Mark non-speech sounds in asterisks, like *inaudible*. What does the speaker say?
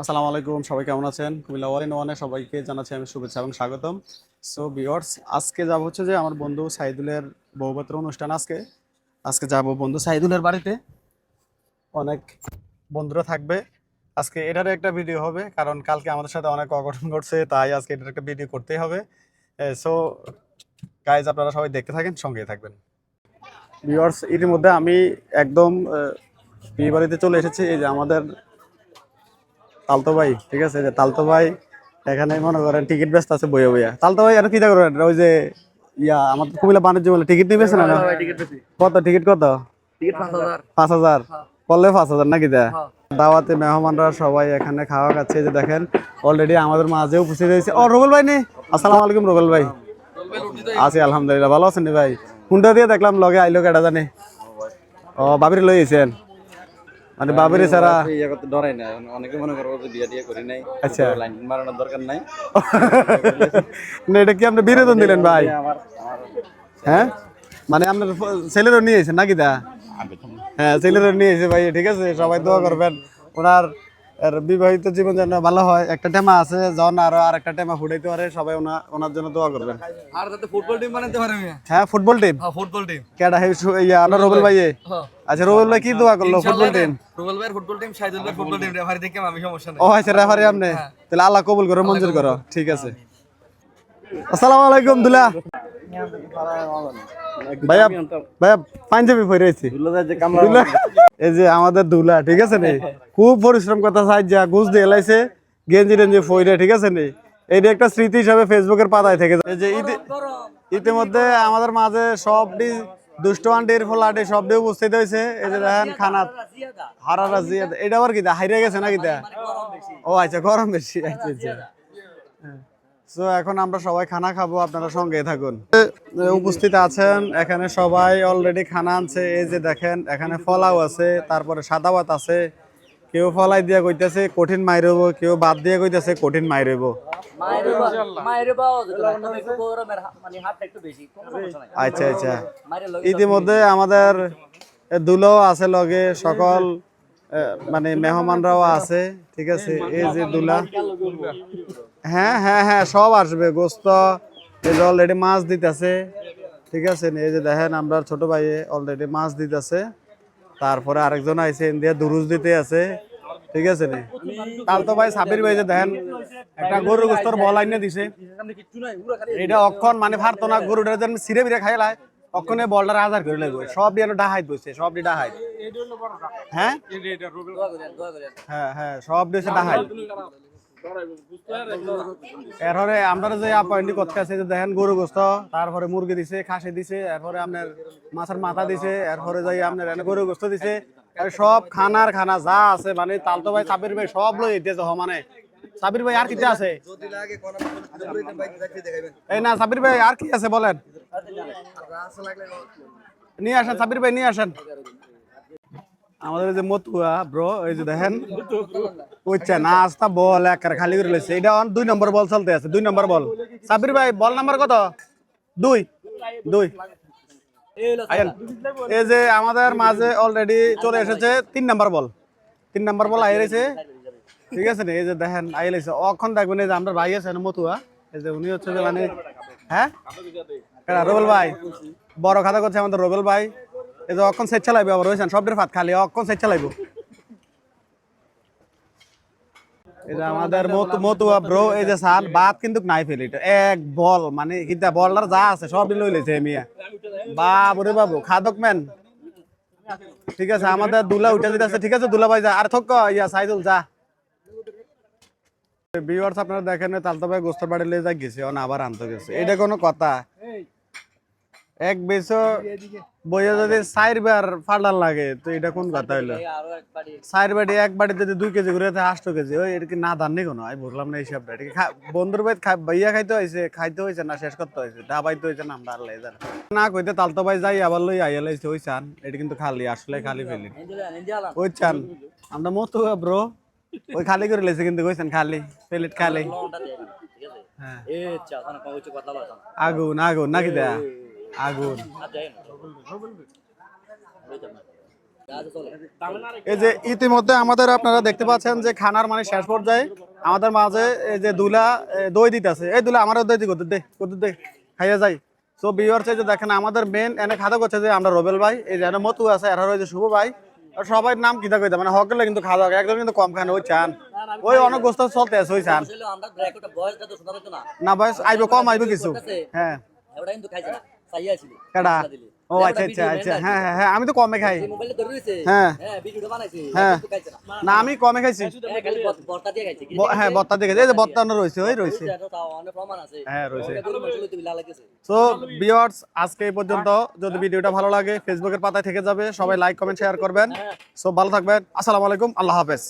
আসসালামু আলাইকুম, সবাই কেমন আছেন? কুমিল্লা ওয়ান ইন ওয়ানে সবাইকে জানাচ্ছি আমি শুভেচ্ছা এবং স্বাগতম। সো বিয়ার্স আজকে যাব হচ্ছে যে আমার বন্ধু সাইদুলের বউবাতের অনুষ্ঠান আজকে। আজকে যাব বন্ধু সাইদুলের বাড়িতে। অনেক বন্ধুরা থাকবে। আজকে এটার একটা ভিডিও হবে, কারণ কালকে আমাদের সাথে অনেক অঘটন ঘটছে, তাই আজকে এটার একটা ভিডিও করতেই হবে। সো গাইজ আপনারা সবাই দেখতে থাকেন, সঙ্গেই থাকবেন। ভিউয়ার্স এর মধ্যে আমি একদম বিয়ে বাড়িতে চলে এসেছি। এই যে আমাদের তালতো ভাই ঠিক আছে যে তালতো ভাই এখানে মনে করেন টিকিট ব্যস্ত আছে বইয়া বইয়া। তালতো ভাই আর কি করেন? ওই যে ইয়া আমাদের কুমিল্লা বাণিজ্য মেলা টিকিট নিবেছে না? কত টিকিট কত? পাঁচ হাজার। করলে পাঁচ হাজার নাকি দা দাওয়াতে মেহমানরা সবাই এখানে খাওয়া খাচ্ছে যে দেখেন অলরেডি আমাদের মাঝে উপস্থিত হয়েছে। ও রুবেল ভাই নে। আসসালামু আলাইকুম রুবেল ভাই। আছি আলহামদুলিল্লাহ ভালো আছেন ভাই? কোনটা দিয়ে দেখলাম লগে আইলো কেটা জানে? ও বাবির লই আইছেন? মানে বাবরে সারা ইয়ে করতে ডরাই না অনেকে মনে করব যে বিয়া দিয়ে করি নাই। আচ্ছা। লাইন মারানোর দরকার নাই। *laughs* না এটা কি আপনি বিনোদন দিলেন ভাই? আমার হ্যাঁ? মানে আপনার ছেলের ছেলেরও নিয়ে এসেছেন নাকি দা হ্যাঁ ছেলেরও নিয়ে এসে ভাই ঠিক আছে? সবাই দোয়া করবেন। ওনার এর বিবাহিত জীবন যেন ভালো হয় একটা টেমা আছে যখন আরও আর একটা টেমা ফুটাইতে পারে সবাই ওনা- ওনার জন্য দোয়া করবেন। আর যাতে ফুটবল টিম বানাতে পারে আমি হ্যাঁ ফুটবল টিম হ্যাঁ ফুটবল টিম কেডা হে ইয়া আলো রবুল ভাই হ্যাঁ। আচ্ছা রবুল ভাই কি দোয়া করল ফুটবল টিম রুবেল ভাইয়ের ফুটবল টিম সাইদুল ভাইয়ের ফুটবল টিম রেফারি দেখে আমি সমস্যা নেই। ও আচ্ছা রেফারি আপনি? তাহলে আল্লাহ কবুল করো মঞ্জুর করো। ঠিক আছে। আসসালামু আলাইকুম দুলা। ভাইয়া ভাইয়া পাঞ্জাবি পরে আছি যে কামড়া দুলা এই যে আমাদের দুলা, ঠিক আছে নে? খুব পরিশ্রম কথা সাহায্য ঘুষ দিয়ে এলাইছে, গেঞ্জি টেঞ্জি ফইরে, ঠিক আছে নে? এইটা একটা স্মৃতি হিসাবে ফেসবুকের পাতায় থেকে যায়। যে ইতি- ইতিমধ্যে আমাদের মাঝে সবটি দুষ্ট আন্টির ফোলাটি সবটি উপস্থিত হয়েছে। এই যে দেখেন খানা হারারা জিয়াদ। এটা আবার কি হাইরে গেছে নাকি দা? ও আচ্ছা গরম বেশি আচ্ছা আচ্ছা। সো এখন আমরা সবাই খানা খাব আপনারা সঙ্গে থাকুন। উপস্থিত আছেন এখানে সবাই অলরেডি খানা আনছে এই যে দেখেন এখানে ফলাও আছে তারপরে সাদা ভাত আছে। কেউ ফলাই দিয়ে কইতেছে কঠিন মাইরব কেউ বাদ দিয়ে কইতেছে কঠিন মাইরব মানে আচ্ছা আচ্ছা। ইতিমধ্যে আমাদের দুলো আছে লগে সকল মানে মেহমানরাও আছে, ঠিক আছে? এই যে দুলা। হ্যাঁ হ্যাঁ হ্যাঁ সব আসবে। গোস্ত অলরেডি মাছ দিতেছে, ঠিক আছে? এই যে দেখেন, আমরা ছোট ভাই অলরেডি মাছ দিতেছে। তারপরে আরেকজন আইছে ইন্ডিয়া দুরুজ দিতে আছে, ঠিক আছে নি? তার তো ভাই সাবির ভাই যে দেখেন, একটা গরুর গোস্তর বল আইনে দিছে। এটা অক্ষণ মানে ফারতো না গরুটা যেন সিরে বিরে খাইলাই অক্ষণে বলটা আজার করে লাগবে সব দিয়ে ডাহাইত বসছে সব দিয়ে ডাহাইত হ্যাঁ? হ্যাঁ হ্যাঁ সব দিয়েছে ডাহাইত এরপরে আমরা যে আছে, যে দেখেন গরু গোস্ত, তারপরে মুরগি দিছে, খাসি দিছে, এরপরে আপনার মাছের মাথা দিছে, এরপরে যাই আপনার গরু গোস্ত দিছে সব খানার খানা যা আছে মানে তালতো ভাই, সাবির ভাই সব লই হ মানে সাবির ভাই, আর কি আছে? এই না, সাবির ভাই, আর কি আছে বলেন? নিয়ে আসেন, সাবির ভাই, নিয়ে আসেন। আমাদের এই যে মতুয়া ব্রো এই যে দেখেন। না আস্তা বল একার খালি করে লেছে এটা অন দুই নম্বর বল চলতে আছে দুই নম্বর বল। সাবির ভাই বল নাম্বার কত? দুই। দুই। এই যে আমাদের মাঝে অলরেডি চলে এসেছে তিন নাম্বার বল। তিন নাম্বার বল আই রয়েছে ঠিক আছে নি? এই যে দেখেন আই লাইছে। অখন দেখবেন এই যে আমরা ভাই আছে না মতুয়া এই যে উনি হচ্ছে যে মানে হ্যাঁ? রবেল ভাই। বড় খাতা করছে আমাদের রবেল ভাই। এই যে অক্ষণ সেট চালাইবে আবার ফাত খালি অক্ষণ সেট আমাদের মতুয়া ব্রো এই যে সান বাদ কিন্তু নাই ফেলি এক বল মানে কিতা, বলটার যা আছে সব লই মিয়া। বাবু রে বাবু, খাদক ম্যান। ঠিক আছে, আমাদের দুলা উঠে দিতে আছে ঠিক আছে, দুলা ভাই যা, আর থক ইয়া, সাইদুল, যা। ভিউয়ার্স আপনারা দেখেন তালতো ভাই গোস্তর বাড়ি লিয়ে যা গেছে, অন আবার আনতে গেছে। এটা কোনো কথা। এক বেসো বইয়ে যদি চার বার ফাটার লাগে তো এটা কোন কথা হইল? আরও এক বাড়ি এক বাটি যদি দুই কেজি করে আষ্ট কেজি। ওই এটা কি না দান নেই কোনো? আমি বুঝলাম না এই হিসাবটা এটা কি বন্ধুর বাইত ভাইয়া খাইতে হয়েছে খাইতে হয়েছে না শেষ করতে হয়েছে? ডাবাইতে হয়েছে না আমরা আল্লাহ জানে। না কইতে তালতো ভাই যাই আবার লই আইয়া লাইছে ওই চান। এটা কিন্তু খালি আসলে খালি ফেলি। ওই চান। আমরা মতো ব্রো। ওই খালি করে লেছে কিন্তু কইছেন খালি প্লেট খালি। হ্যাঁ। বলতাম। আগুন আগুন নাকি দেয়া? আগুন। এই যে ইতিমধ্যে আমাদের আপনারা দেখতে পাচ্ছেন যে খানার মানে শেষ পর্যায়ে আমাদের মাঝে এই যে দুলা দই দিতেছে। এই দুলা আমারও দই দি কত দে দে খাইয়া যাই। সো এই যে দেখেন আমাদের মেন এনে খাতা করছে যে আমরা রবেল ভাই এই যে মতু আছে ওই যে শুভ ভাই। আর সবাই নাম কিতা কইতা মানে হকলে কিন্তু খাওয়া দাওয়া একদম কিন্তু কম খান ওই চান। ওই অনেক গোস্ত চলতে আছে ওই চান। না ভাই আইবে কম আইবে কিছু। হ্যাঁ। ও আচ্ছা আচ্ছা আচ্ছা। হ্যাঁ হ্যাঁ হ্যাঁ আমি তো কমে খাই। মোবাইলে ধরে রইছে হ্যাঁ। হ্যাঁ ভিডিওটা বানাইছে। হ্যাঁ। না। আমি কমে খাইছি। হ্যাঁ, দিয়ে খাইছে। হ্যাঁ এই যে বত্তানো রয়েছে ওই রয়েছে। হ্যাঁ ভিউয়ার্স আজকে এই পর্যন্ত। যদি ভিডিওটা ভালো লাগে ফেসবুকের পাতায় থেকে যাবে। সবাই লাইক কমেন্ট শেয়ার করবেন। সব ভালো থাকবেন। আসসালামু আলাইকুম। আল্লাহ হাফেজ।